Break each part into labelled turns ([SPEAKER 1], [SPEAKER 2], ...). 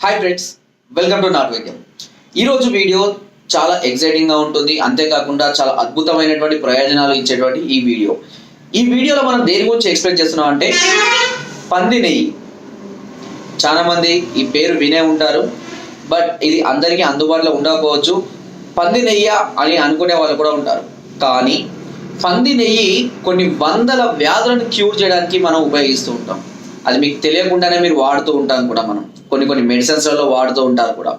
[SPEAKER 1] Hi friends welcome to నాట్ వైద్యం ఈరోజు వీడియో చాలా ఎక్సైటింగ్గా ఉంటుంది. అంతేకాకుండా చాలా అద్భుతమైనటువంటి ప్రయోజనాలు ఇచ్చేటువంటి ఈ వీడియో ఈ వీడియోలో మనం దేని గురించి ఎక్స్ప్లెయిన్ చేస్తున్నాం అంటే పంది నెయ్యి. చాలా మంది ఈ పేరు వినే ఉంటారు బట్ ఇది అందరికీ అందుబాటులో ఉండకపోవచ్చు. పంది నెయ్య అని అనుకునే వాళ్ళు కూడా ఉంటారు. కానీ పంది నెయ్యి కొన్ని వందల వ్యాధులను క్యూర్ చేయడానికి మనం ఉపయోగిస్తూ ఉంటాం. అది మీకు తెలియకుండానే మీరు వాడుతూ ఉంటాం కూడా మనం. కొన్ని కొన్ని మెడిసిన్స్లలో వాడుతూ ఉంటారు కూడా.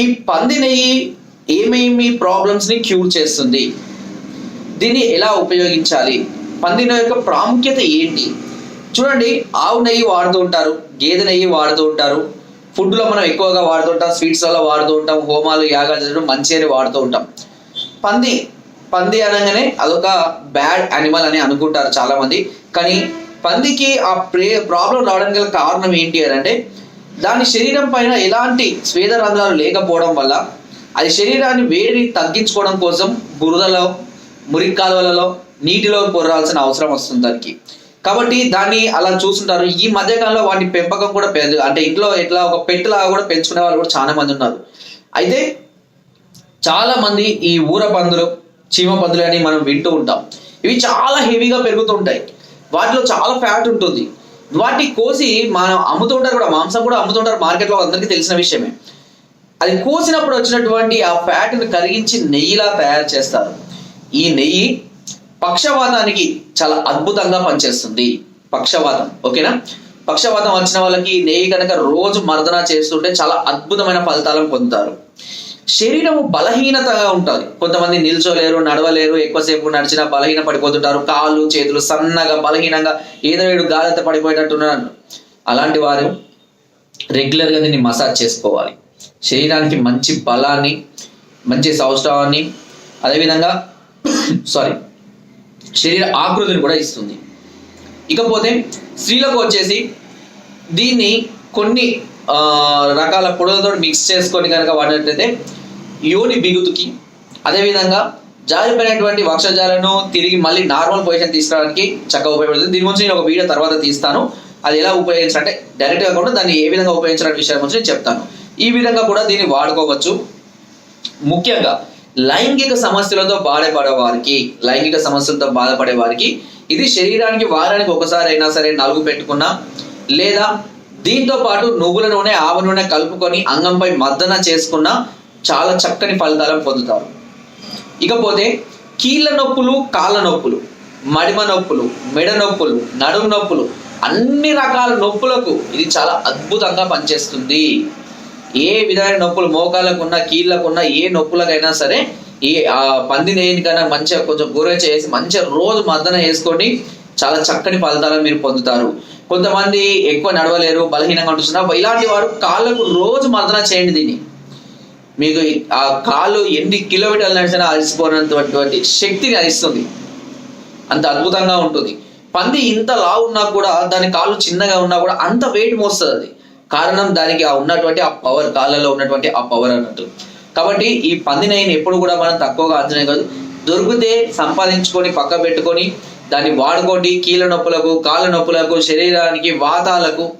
[SPEAKER 1] ఈ పంది నెయ్యి ఏమేమి ప్రాబ్లమ్స్ని క్యూర్ చేస్తుంది? దీన్ని ఎలా ఉపయోగించాలి? పంది నెయ్యి యొక్క ప్రాముఖ్యత ఏంటి? చూడండి ఆవు నెయ్యి వాడుతూ ఉంటారు గేదె నెయ్యి వాడుతూ ఉంటారు ఫుడ్లో మనం ఎక్కువగా వాడుతూ ఉంటాం స్వీట్స్లలో వాడుతూ ఉంటాం హోమాలు యాగాలు చేయడం మంచి అని వాడుతూ ఉంటాం. పంది పంది అనగానే అదొక బ్యాడ్ యానిమల్ అని అనుకుంటారు చాలామంది. కానీ పందికి ఆ ప్రే ప్రాబ్లం రావడానికి గల కారణం ఏంటి అని అంటే దాని శరీరం పైన ఎలాంటి స్వేద రంధ్రాలు లేకపోవడం వల్ల అది శరీరాన్ని వేడిని తగ్గించుకోవడం కోసం బురదలో మురికి కాలువలలో నీటిలో పొరాల్సిన అవసరం వస్తుంది దానికి. కాబట్టి దాన్ని అలా చూస్తుంటారు. ఈ మధ్యకాలంలో వాటి పెంపకం కూడా పెద్ద అంటే ఇంట్లో ఇట్లా ఒక పెట్టులాగా కూడా పెంచుకునే వాళ్ళు కూడా చాలా మంది ఉన్నారు. అయితే చాలా మంది ఈ ఊర పందులు చీమ పందులు అని మనం వింటూ ఉంటాం. ఇవి చాలా హెవీగా పెరుగుతూ ఉంటాయి. వాటిలో చాలా ఫ్యాట్ ఉంటుంది. వాటిని కోసి మనం అమ్ముతుంటారు కూడా మాంసం కూడా అమ్ముతుంటారు మార్కెట్లో అందరికీ తెలిసిన విషయమే. అది కోసినప్పుడు వచ్చినటువంటి ఆ ఫ్యాట్ని కరిగించి నెయ్యిలా తయారు చేస్తారు. ఈ నెయ్యి పక్షవాతానికి చాలా అద్భుతంగా పనిచేస్తుంది. పక్షవాతం ఓకేనా? పక్షవాతం వచ్చిన వాళ్ళకి నెయ్యి కనుక రోజు మర్దన చేస్తుంటే చాలా అద్భుతమైన ఫలితాలను పొందుతారు. శరీరము బలహీనతగా ఉంటుంది. కొంతమంది నిల్చోలేరు నడవలేరు ఎక్కువసేపు నడిచినా బలహీన పడిపోతుంటారు. కాళ్ళు చేతులు సన్నగా బలహీనంగా ఏదో ఏడు గాలిత పడిపోయేటట్టున్నారు అలాంటి వారు రెగ్యులర్గా దీన్ని మసాజ్ చేసుకోవాలి. శరీరానికి మంచి బలాన్ని మంచి సౌష్ఠవాన్ని అదేవిధంగా సారీ శరీర ఆకృతిని కూడా ఇస్తుంది. ఇకపోతే స్త్రీలకు వచ్చేసి దీన్ని కొన్ని రకాల పొడులతో మిక్స్ చేసుకొని కనుక వాడినట్లయితే యోని బిగుతుకి. అదేవిధంగా జారిపోయినటువంటి వక్షజాలను తిరిగి మళ్ళీ నార్మల్ పొజిషన్ తీసుకురావడానికి చక్కగా ఉపయోగపడుతుంది. దీని గురించి నేను ఒక వీడియో తర్వాత తీస్తాను. అది ఎలా ఉపయోగించాలంటే డైరెక్ట్గా కాకుండా దాన్ని ఏ విధంగా ఉపయోగించడానికి విషయం గురించి నేను చెప్తాను. ఈ విధంగా కూడా దీన్ని వాడుకోవచ్చు. ముఖ్యంగా లైంగిక సమస్యలతో బాధపడే వారికి లైంగిక సమస్యలతో బాధపడే వారికి ఇది శరీరానికి వారానికి ఒకసారి అయినా సరే నలుగు పెట్టుకున్నా లేదా దీంతో పాటు నువ్వుల నూనె ఆవ నూనె కలుపుకొని అంగంపై మద్దన చేసుకున్న చాలా చక్కని ఫలితాలను పొందుతారు. ఇకపోతే కీళ్ళ నొప్పులు కాళ్ళ నొప్పులు మడిమ నొప్పులు మెడ నొప్పులు నడుము నొప్పులు అన్ని రకాల నొప్పులకు ఇది చాలా అద్భుతంగా పనిచేస్తుంది. ఏ విధమైన నొప్పులు మోకాళ్ళకున్నా కీళ్ళకున్న ఏ నొప్పులకైనా సరే ఈ ఆ పంది నేనికైనా మంచిగా కొంచెం గురే చేసి మంచిగా రోజు మద్దన వేసుకొని చాలా చక్కని ఫలితాలను మీరు పొందుతారు. కొంతమంది ఎక్కువ నడవలేరు బలహీనంగా ఉంటున్నారు. ఇలాంటి వారు కాళ్ళకు రోజు మర్దన చేయండి దీన్ని. మీకు ఆ కాళ్ళు ఎన్ని కిలోమీటర్లు నడిచినా అలసిపోయినటువంటి శక్తిని ఇస్తుంది అంత అద్భుతంగా ఉంటుంది. పంది ఇంత లావు ఉన్నా కూడా దాని కాళ్ళు చిన్నగా ఉన్నా కూడా అంత వెయిట్ మోస్తుంది అది. కారణం దానికి ఆ ఉన్నటువంటి ఆ పవర్ కాళ్ళలో ఉన్నటువంటి ఆ పవర్ అన్నట్టు. కాబట్టి ఈ పంది అయిన ఎప్పుడు కూడా మనం తక్కువగా అంచనా కాదు. దొరికితే సంపాదించుకొని పక్క పెట్టుకొని దాన్ని వాడుకోండి. కీళ్ళ నొప్పులకు కాళ్ళ నొప్పులకు శరీరానికి వాతాలకు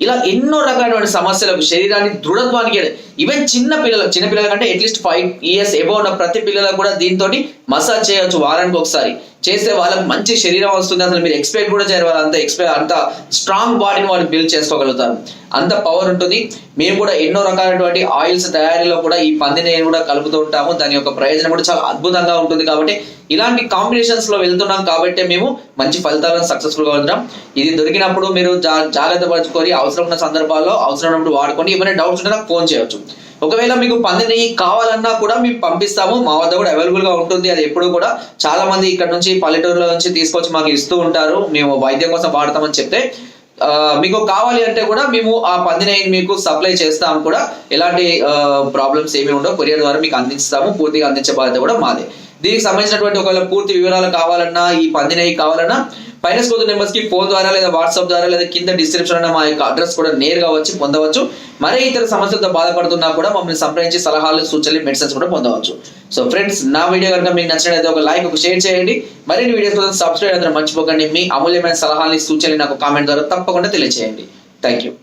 [SPEAKER 1] ఇలా ఎన్నో రకాలైన సమస్యలకు శరీరాన్ని దృఢత్వానికి ఈవెన్ చిన్న పిల్లలకు చిన్న పిల్లల కంటే అట్లీస్ట్ ఫైవ్ ఇయర్స్ ఎబో ఉన్న ప్రతి పిల్లలకు కూడా దీంతో మసాజ్ చేయొచ్చు వారానికి ఒకసారి. చేస్తే వాళ్ళకి మంచి శరీరం వస్తుంది. అసలు మీరు ఎక్స్పెక్ట్ కూడా చేయరు వాళ్ళు అంత ఎక్స్పెక్ట్ అంత స్ట్రాంగ్ బాడీని వాళ్ళు బిల్డ్ చేసుకోగలుగుతారు. అంత పవర్ ఉంటుంది. మేము కూడా ఎన్నో రకాలైనటువంటి ఆయిల్స్ తయారీలో కూడా ఈ పంది నేను కూడా కలుపుతూ ఉంటాము. దాని యొక్క ప్రయోజనం కూడా చాలా అద్భుతంగా ఉంటుంది కాబట్టి ఇలాంటి కాంబినేషన్స్లో వెళ్తున్నాం కాబట్టి మేము మంచి ఫలితాలను సక్సెస్ఫుల్గా ఉంటాం ఇది దొరికినప్పుడు మీరు జా- జాగ్రత్త పరచుకొని అవసరం ఉన్న సందర్భాల్లో అవసరం ఉన్నప్పుడు వాడుకొని ఏమైనా డౌట్స్ ఉంటే నాకు ఫోన్ చేయవచ్చు ఒకవేళ మీకు పంది నెయ్యి కావాలన్నా కూడా మేము పంపిస్తాము. మా వద్ద కూడా అవైలబుల్గా ఉంటుంది. అది ఎప్పుడు కూడా చాలా మంది ఇక్కడ నుంచి పల్లెటూరులో నుంచి తీసుకొచ్చి మాకు ఇస్తూ ఉంటారు. మేము వైద్యం కోసం వాడతామని చెప్తే మీకు కావాలి అంటే కూడా మేము ఆ పంది నెయ్యిని మీకు సప్లై చేస్తాము కూడా. ఎలాంటి ప్రాబ్లమ్స్ ఏమి ఉండవు. కొరియర్ ద్వారా మీకు అందిస్తాము. పూర్తిగా అందించే బాధ్యత కూడా మాదే. దీనికి సంబంధించినటువంటి ఒకవేళ పూర్తి వివరాలు కావాలన్నా ఈ పందినవి కావాలన్నా పైన స్కూల్ నెంబర్స్కి ఫోన్ ద్వారా లేదా వాట్సాప్ ద్వారా లేదా కింద డిస్క్రిప్షన్ మా యొక్క అడ్రస్ కూడా నేరుగా వచ్చి పొందవచ్చు. మరే ఇతర సమస్యలతో బాధపడుతున్నా కూడా మమ్మల్ని సంప్రదించి సలహాలు సూచనలు మెడిసిన్స్ కూడా పొందవచ్చు. సో ఫ్రెండ్స్ నా వీడియో కనుక మీకు నచ్చినట్లయితే ఒక లైక్ ఒక షేర్ చేయండి. మరిన్ని వీడియోస్ కోసం సబ్స్క్రైబ్ అందరూ మర్చిపోకండి. మీ అమూల్యమైన సలహాలని సూచనలు నాకు కామెంట్ ద్వారా తప్పకుండా తెలియజేయండి థ్యాంక్ యూ